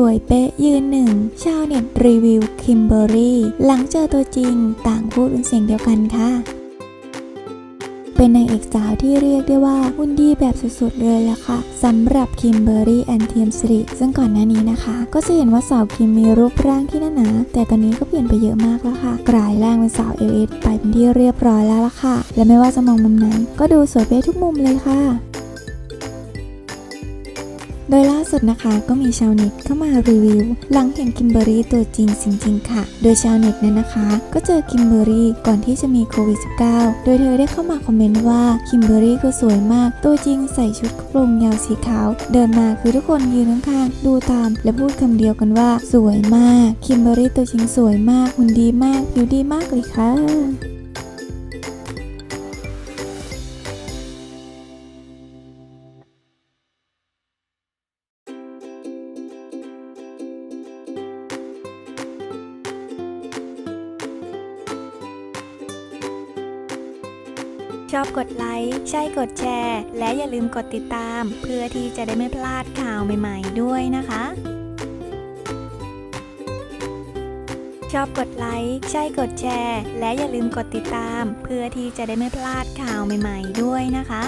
สวยเป๊ะยืนหนึ่ง ชาวเน็ตรีวิวคิมเบอรี่หลังเจอตัวจริงต่างพูดเป็นเสียงเดียวกันค่ะเป็นนางเอกสาวที่เรียกได้ว่าหุ่นดีแบบสุดๆเลยละค่ะสำหรับคิมเบอรี่แอนเทียมสิริซึ่งก่อนหน้านี้นะคะ ก็จะเห็นว่าสาวคิมมีรูปร่างที่แน่นหนาแต่ตอนนี้ก็เปลี่ยนไปเยอะมากแล้วค่ะ กลายร่างเป็นสาวเอลเอไปเป็นที่เรียบร้อยแล้วละค่ะ และไม่ว่าจะมองมุมไหนก็ดูสวยเป๊ะทุกมุมเลยค่ะ โดยล่าสุดนะคะก็มีชาวเน็ตเข้ามารีวิว หลังเห็นคิมเบอรี่ตัวจริงจริงๆค่ะ โดยชาวเน็ตนั้นนะคะ ก็เจอคิมเบอรี่ก่อนที่จะมีโควิด -19 โดยเธอได้เข้ามาคอมเมนต์ว่าคิมเบอรี่คือสวยมาก ตัวจริงใส่ชุดกระโปรงยาวสีขาว เดินมาคือทุกคนยืนข้างๆดูตาม และพูดคำเดียวกันว่า สวยมากคิมเบอรี่ตัวจริงสวยมากหุ่นดีมากผิวดีมากเลยค่ะ อบกดไลค์ ใช่กดแชร์ และอย่าลืมกดติดตาม เพื่อที่จะได้ไม่พลาดข่าวใหม่ๆด้วยนะคะ ชอบกดไลค์ ใช่กดแชร์ และอย่าลืมกดติดตาม เพื่อที่จะได้ไม่พลาดข่าวใหม่ๆด้วยนะคะ